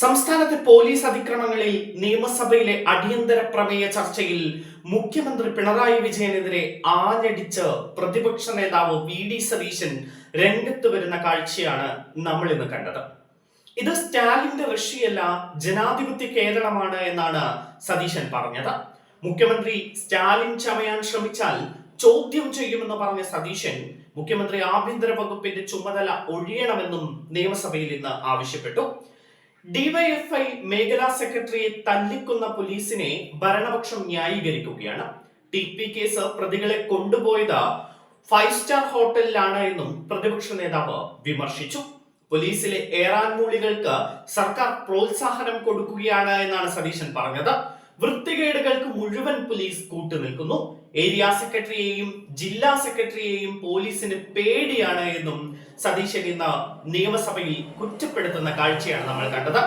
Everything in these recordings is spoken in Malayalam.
സംസ്ഥാനത്തെ പോലീസ് അതിക്രമങ്ങളിൽ നിയമസഭയിലെ അടിയന്തര പ്രമേയ ചർച്ചയിൽ മുഖ്യമന്ത്രി പിണറായി വിജയനെതിരെ ആഞ്ഞടിച്ച് പ്രതിപക്ഷ നേതാവ് വി ഡി സതീശൻ രംഗത്ത് വരുന്ന കാഴ്ചയാണ് നമ്മൾ ഇന്ന് കണ്ടത്. ഇത് സ്റ്റാലിന്റെ റഷ്യയല്ല ജനാധിപത്യ കേരളമാണ് എന്നാണ് സതീശൻ പറഞ്ഞത്. മുഖ്യമന്ത്രി സ്റ്റാലിൻ ചമയാൻ ശ്രമിച്ചാൽ ചോദ്യം ചെയ്യുമെന്ന് പറഞ്ഞ സതീശൻ മുഖ്യമന്ത്രി ആഭ്യന്തര വകുപ്പിന്റെ ചുമതല ഒഴിയണമെന്നും നിയമസഭയിൽ ഇന്ന് ആവശ്യപ്പെട്ടു. ഡിവൈഎഫ്ഐ മേഖലാ സെക്രട്ടറിയെ തല്ലിക്കുന്ന പോലീസിനെ ഭരണപക്ഷം ന്യായീകരിക്കുകയാണ്. ടി പി കേസ് പ്രതികളെ കൊണ്ടുപോയത് ഫൈവ് സ്റ്റാർ ഹോട്ടലിലാണ് എന്നും പ്രതിപക്ഷ നേതാവ് വിമർശിച്ചു. പോലീസിലെ ഏറാൻമൂളികൾക്ക് സർക്കാർ പ്രോത്സാഹനം കൊടുക്കുകയാണ് എന്നാണ് സതീശൻ പറഞ്ഞത്. വൃത്തികേടുകൾക്ക് മുഴുവൻ പോലീസ് കൂട്ടുനിൽക്കുന്നു ഏരിയ സെക്രട്ടറിയെയും ജില്ലാ സെക്രട്ടറിയെയും പോലീസിന് പേടിയാണ് എന്നും സതീശൻ ഇന്ന് നിയമസഭയിൽ കുറ്റപ്പെടുത്തുന്ന കാഴ്ചയാണ് നമ്മൾ കണ്ടത്.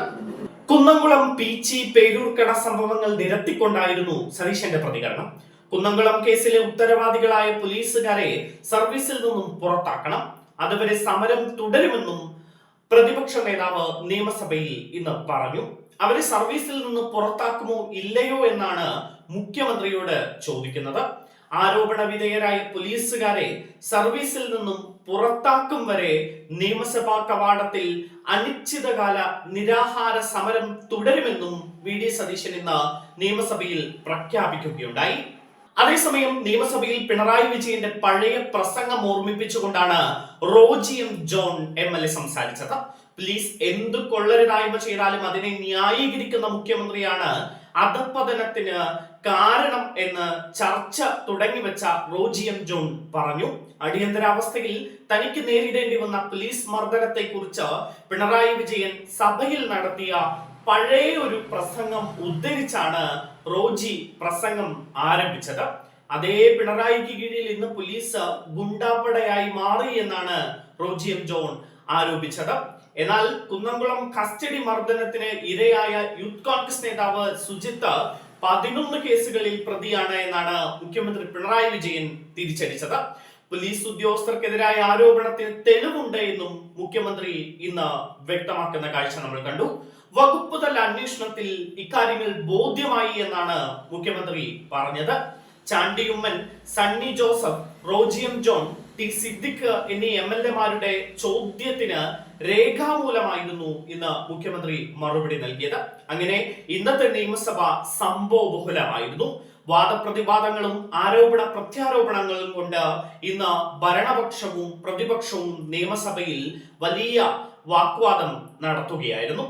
കുന്നംകുളം പീച്ചി പേരൂർക്കട സംഭവങ്ങൾ നിരത്തിക്കൊണ്ടായിരുന്നു സതീശന്റെ പ്രതികരണം. കുന്നംകുളം കേസിലെ ഉത്തരവാദികളായ പോലീസുകാരെ സർവീസിൽ നിന്നും പുറത്താക്കണം. അതുവരെ സമരം തുടരുമെന്നും പ്രതിപക്ഷ നേതാവ് നിയമസഭയിൽ ഇന്ന് പറഞ്ഞു അവരെ സർവീസിൽ നിന്ന് പുറത്താക്കുമോ ഇല്ലയോ എന്നാണ് മുഖ്യമന്ത്രിയോട് ചോദിക്കുന്നത്. ആരോപണ വിധേയരായ പോലീസുകാരെ സർവീസിൽ നിന്നും പുറത്താക്കും വരെ നിയമസഭാ കവാടത്തിൽ അനിശ്ചിതകാല നിരാഹാര സമരം തുടരുമെന്നും വി. ഡി. സതീശൻ ഇന്ന് നിയമസഭയിൽ പ്രഖ്യാപിക്കുകയുണ്ടായി. അതേസമയം നിയമസഭയിൽ പിണറായി വിജയന്റെ പഴയ പ്രസംഗം ഓർമ്മിപ്പിച്ചുകൊണ്ടാണ് Roji M John M L A സംസാരിച്ചത്. പ്ലീസ് എന്ത് കൊള്ളരുതായ്മ ചെയ്താലും അതിനെ ന്യായീകരിക്കുന്ന മുഖ്യമന്ത്രിയാണ് അധപ്പതനത്തിന് കാരണം എന്ന് ചർച്ച തുടങ്ങിവെച്ച റോജി എം ജോൺ പറഞ്ഞു. അടിയന്തരാവസ്ഥയിൽ തനിക്ക് നേരിടേണ്ടി വന്ന പോലീസ് മർദ്ദനത്തെ കുറിച്ച് പിണറായി വിജയൻ സഭയിൽ നടത്തിയ പഴയ ഒരു പ്രസംഗം ഉദ്ധരിച്ചാണ് റോജി പ്രസംഗം ആരംഭിച്ചത്. അതേ പിണറായിക്ക് കീഴിൽ ഇന്ന് പോലീസ് ഗുണ്ടാപ്പടയായി മാറി എന്നാണ് റോജി എം ജോൺ ആരോപിച്ചത്. എന്നാൽ കുന്നംകുളം കസ്റ്റഡി മർദ്ദനത്തിന് ഇരയായ യൂത്ത് കോൺഗ്രസ് നേതാവ് സുജിത്ത് പതിനൊന്ന് കേസുകളിൽ പ്രതിയാണ് എന്നാണ് മുഖ്യമന്ത്രി പിണറായി വിജയൻ തിരിച്ചടിച്ചത്. പോലീസ് ഉദ്യോഗസ്ഥർക്കെതിരായ ആരോപണത്തിന് തെളിവുണ്ട് എന്നും മുഖ്യമന്ത്രി ഇന്ന് വ്യക്തമാക്കുന്ന കാഴ്ച നമ്മൾ കണ്ടു. വകുപ്പ് തല അന്വേഷണത്തിൽ ഇക്കാര്യങ്ങൾ ബോധ്യമായി എന്നാണ് മുഖ്യമന്ത്രി പറഞ്ഞത്. ചാണ്ടിയുമ്മൻ സണ്ണി ജോസഫ് റോജിയം ജോൺ ടി സിദ്ദിഖ് എന്നീ എം എൽ എമാരുടെ ചോദ്യത്തിന് രേഖാമൂലമായിരുന്നു ഇന്ന് മുഖ്യമന്ത്രി മറുപടി നൽകിയത്. അങ്ങനെ ഇന്നത്തെ നിയമസഭ സംഭവബഹുലമായിരുന്നു വാദപ്രതിവാദങ്ങളും ആരോപണ പ്രത്യാരോപണങ്ങളും കൊണ്ട് ഇന്ന് ഭരണപക്ഷവും പ്രതിപക്ഷവും നിയമസഭയിൽ വലിയ വാക്വാദം നടത്തുകയായിരുന്നു.